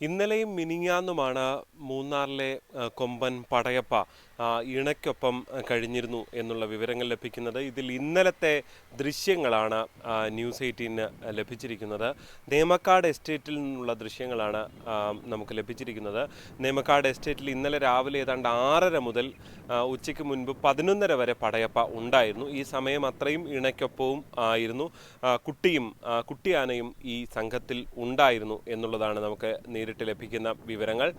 ഇന്നലെയും മിനിങ്ങാന്നുമാണ് മൂന്നാറിലെ കൊമ്പൻ പടയപ്പ ഇണയ്ക്കൊപ്പം കഴിഞ്ഞിരുന്നു എന്നുള്ള വിവരങ്ങൾ ലഭിക്കുന്നത്. ഇതിൽ ഇന്നലത്തെ ദൃശ്യങ്ങളാണ് ന്യൂസ് എയ്റ്റീന് ലഭിച്ചിരിക്കുന്നത്. നേമക്കാട് എസ്റ്റേറ്റിൽ നിന്നുള്ള ദൃശ്യങ്ങളാണ് നമുക്ക് ലഭിച്ചിരിക്കുന്നത്. നേമക്കാട് എസ്റ്റേറ്റിൽ ഇന്നലെ രാവിലെ ഏതാണ്ട് ആറര മുതൽ ഉച്ചയ്ക്ക് മുൻപ് പതിനൊന്നര വരെ പടയപ്പ ഉണ്ടായിരുന്നു. ഈ സമയം അത്രയും ഇണയ്ക്കൊപ്പവും ആയിരുന്നു. കുട്ടിയും കുട്ടിയാനയും ഈ സംഘത്തിൽ ഉണ്ടായിരുന്നു എന്നുള്ളതാണ് നമുക്ക് നേരിട്ട് ലഭിക്കുന്ന വിവരങ്ങൾ.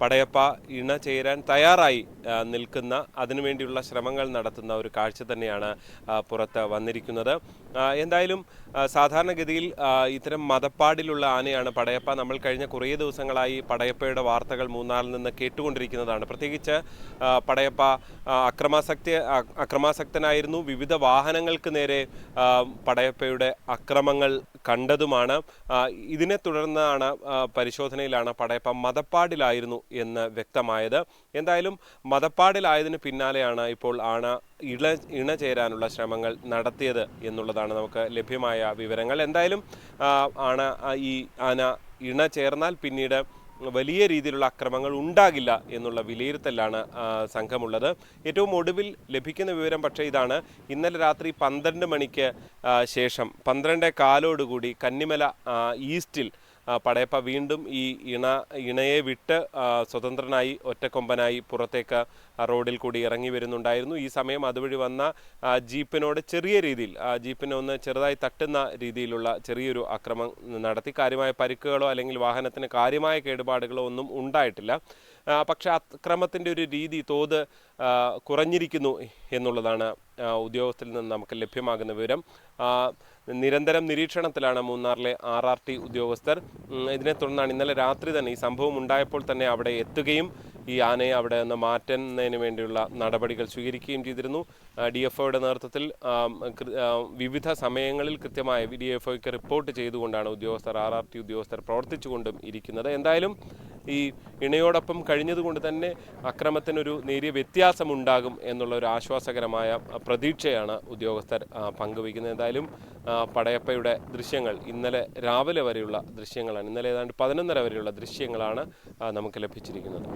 പടയപ്പ ഇണ ചേരാൻ തയ്യാറായി നിൽക്കുന്ന അതിനുവേണ്ടിയുള്ള ശ്രമങ്ങൾ നടത്തുന്ന ഒരു കാഴ്ച തന്നെയാണ് പുറത്ത് വന്നിരിക്കുന്നത്. എന്തായാലും സാധാരണഗതിയിൽ ഇത്തരം മതപ്പാടിലുള്ള ആനയാണ് പടയപ്പ. നമ്മൾ കഴിഞ്ഞ കുറേ ദിവസങ്ങളായി പടയപ്പയുടെ വാർത്തകൾ മൂന്നാറിൽ നിന്ന് കേട്ടുകൊണ്ടിരിക്കുന്നതാണ്. പ്രത്യേകിച്ച് പടയപ്പ അക്രമാസക്തി അക്രമാസക്തനായിരുന്നു. വിവിധ വാഹനങ്ങൾക്ക് നേരെ പടയപ്പയുടെ അക്രമങ്ങൾ കണ്ടതുമാണ്. ഇതിനെ തുടർന്നാണ് പരിശോധനയിലാണ് പടയപ്പ മതപ്പാടിലായിരുന്നു എന്ന് വ്യക്തമായത്. എന്തായാലും മതപ്പാടിലായതിന് പിന്നാലെയാണ് ഇപ്പോൾ ആണ ഇള ഇണ ചേരാനുള്ള ശ്രമങ്ങൾ നടത്തിയത് എന്നുള്ളതാണ് നമുക്ക് ലഭ്യമായ വിവരങ്ങൾ. എന്തായാലും ആണ് ഈ ആന ഇണ ചേർന്നാൽ പിന്നീട് വലിയ രീതിയിലുള്ള അക്രമങ്ങൾ ഉണ്ടാകില്ല എന്നുള്ള വിലയിരുത്തലാണ് സംഘമുള്ളത്. ഏറ്റവും ഒടുവിൽ ലഭിക്കുന്ന വിവരം പക്ഷേ ഇതാണ്. ഇന്നലെ രാത്രി പന്ത്രണ്ട് മണിക്ക് ശേഷം പന്ത്രണ്ട് കാലോടുകൂടി കന്നിമല ഈസ്റ്റിൽ പടയപ്പ വീണ്ടും ഈ ഇണ ഇണയെ വിട്ട് സ്വതന്ത്രനായി ഒറ്റക്കൊമ്പനായി പുറത്തേക്ക് റോഡിൽ കൂടി ഇറങ്ങി വരുന്നുണ്ടായിരുന്നു. ഈ സമയം അതുവഴി വന്ന ജീപ്പിനോട് ചെറിയ രീതിയിൽ ജീപ്പിനെ ഒന്ന് ചെറുതായി തട്ടുന്ന രീതിയിലുള്ള ചെറിയൊരു അക്രമം നടത്തി. കാര്യമായ പരിക്കുകളോ അല്ലെങ്കിൽ വാഹനത്തിന് കാര്യമായ കേടുപാടുകളോ ഒന്നും ഉണ്ടായിട്ടില്ല. പക്ഷേ അക്രമത്തിന്റെ ഒരു രീതി തോത് കുറഞ്ഞിരിക്കുന്നു എന്നുള്ളതാണ് ഉദ്യോഗസ്ഥരിൽ നിന്ന് നമുക്ക് ലഭ്യമാകുന്ന വിവരം. നിരന്തരം നിരീക്ഷണത്തിലാണ് മൂന്നാറിലെ ആർ ആർ ടി ഉദ്യോഗസ്ഥർ. ഇതിനെ തുടർന്നാണ് ഇന്നലെ രാത്രി തന്നെ ഈ സംഭവം ഉണ്ടായപ്പോൾ തന്നെ അവിടെ എത്തുകയും ഈ ആനയെ അവിടെ നിന്ന് മാറ്റുന്നതിന് വേണ്ടിയുള്ള നടപടികൾ സ്വീകരിക്കുകയും ചെയ്തിരുന്നു. ഡി എഫ് ഒയുടെ നേതൃത്വത്തിൽ വിവിധ സമയങ്ങളിൽ കൃത്യമായ ഡി എഫ് ഒയ്ക്ക് റിപ്പോർട്ട് ചെയ്തുകൊണ്ടാണ് ഉദ്യോഗസ്ഥർ ആർ ആർ ടി ഉദ്യോഗസ്ഥർ പ്രവർത്തിച്ചുകൊണ്ടും ഇരിക്കുന്നത്. എന്തായാലും ഈ ഇണയോടൊപ്പം കഴിഞ്ഞതുകൊണ്ട് തന്നെ അക്രമത്തിനൊരു നേരിയ വ്യത്യാസമുണ്ടാകും എന്നുള്ള ഒരു ആശ്വാസകരമായ പ്രതീക്ഷയാണ് ഉദ്യോഗസ്ഥർ പങ്കുവയ്ക്കുന്നത്. എന്തായാലും പടയപ്പയുടെ ദൃശ്യങ്ങൾ ഇന്നലെ രാവിലെ വരെയുള്ള ദൃശ്യങ്ങളാണ് ഇന്നലെ ഏതാണ്ട് പതിനൊന്നര വരെയുള്ള ദൃശ്യങ്ങളാണ് നമുക്ക് ലഭിച്ചിരിക്കുന്നത്.